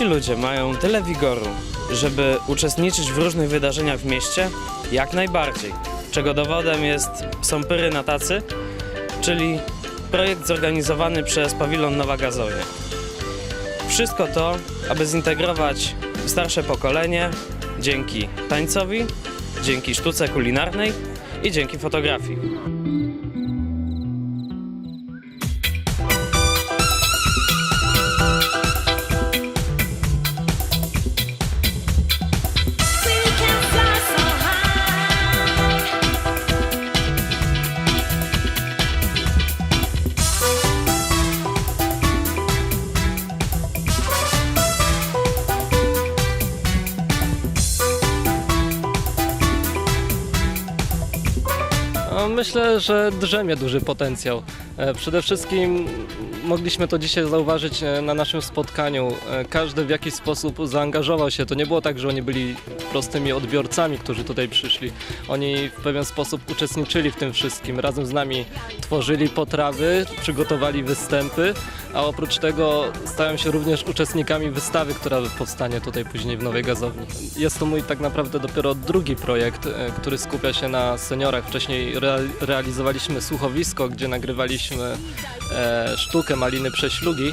Starsi ludzie mają tyle wigoru, żeby uczestniczyć w różnych wydarzeniach w mieście? Jak najbardziej. Czego dowodem jest są Pyry na tacy, czyli projekt zorganizowany przez Pawilon Nowa Gazownia. Wszystko to, aby zintegrować starsze pokolenie dzięki tańcowi, dzięki sztuce kulinarnej i dzięki fotografii. Myślę, że drzemie duży potencjał. E, Przede wszystkim mogliśmy to dzisiaj zauważyć e, na naszym spotkaniu. E, Każdy w jakiś sposób zaangażował się. To nie było tak, że oni byli prostymi odbiorcami, którzy tutaj przyszli. Oni w pewien sposób uczestniczyli w tym wszystkim. Razem z nami tworzyli potrawy, przygotowali występy, a oprócz tego stają się również uczestnikami wystawy, która powstanie tutaj później w Nowej Gazowni. Jest to mój tak naprawdę dopiero drugi projekt, który skupia się na seniorach. Wcześniej rea- realizowaliśmy słuchowisko, gdzie nagrywaliśmy e, sztukę Maliny Prześlugi.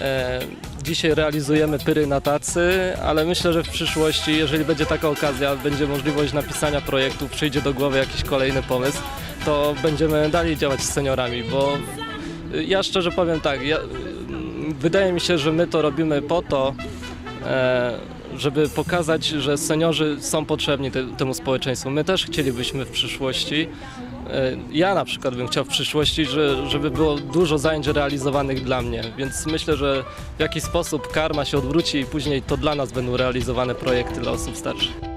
E, Dzisiaj realizujemy pyry na tacy, ale myślę, że w przyszłości, jeżeli będzie taka okazja, będzie możliwość napisania projektu, przyjdzie do głowy jakiś kolejny pomysł, to będziemy dalej działać z seniorami, bo ja szczerze powiem tak, ja, wydaje mi się, że my to robimy po to, e, żeby pokazać, że seniorzy są potrzebni te, temu społeczeństwu. My też chcielibyśmy w przyszłości, ja na przykład bym chciał w przyszłości, że, żeby było dużo zajęć realizowanych dla mnie, więc myślę, że w jakiś sposób karma się odwróci i później to dla nas będą realizowane projekty dla osób starszych.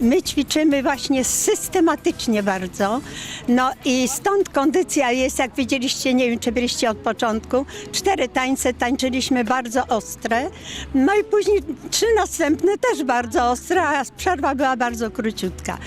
My ćwiczymy właśnie systematycznie bardzo. No i stąd kondycja jest, jak widzieliście, nie wiem czy byliście od początku, cztery tańce tańczyliśmy bardzo ostre. No i później trzy następne też bardzo ostre, a przerwa była bardzo króciutka.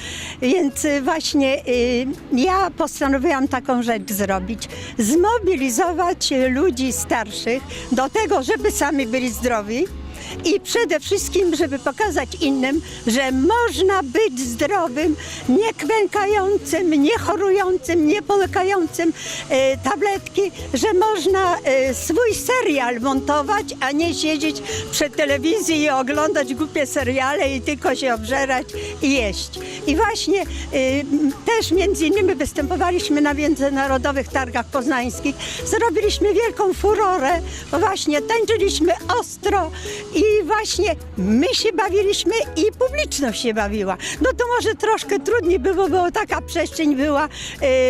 Więc y, właśnie y, ja postanowiłam taką rzecz zrobić. Zmobilizować y, ludzi starszych do tego, żeby sami byli zdrowi. I przede wszystkim, żeby pokazać innym, że można być zdrowym, nie kwękającym, nie chorującym, nie połykającym e, tabletki, że można e, swój serial montować, a nie siedzieć przed telewizji i oglądać głupie seriale i tylko się obżerać i jeść. I właśnie e, też między innymi występowaliśmy na międzynarodowych targach poznańskich. Zrobiliśmy wielką furorę, właśnie tańczyliśmy ostro i właśnie my się bawiliśmy i publiczność się bawiła. No to może troszkę trudniej było, bo taka przestrzeń była,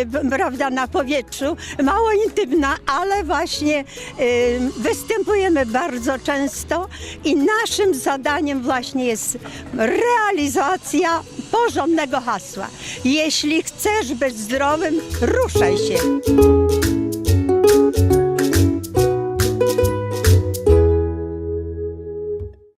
b- prawda, na powietrzu, mało intymna, ale właśnie e, występujemy bardzo często i naszym zadaniem właśnie jest realizacja porządnego hasła. Jeśli chcesz być zdrowym, ruszaj się.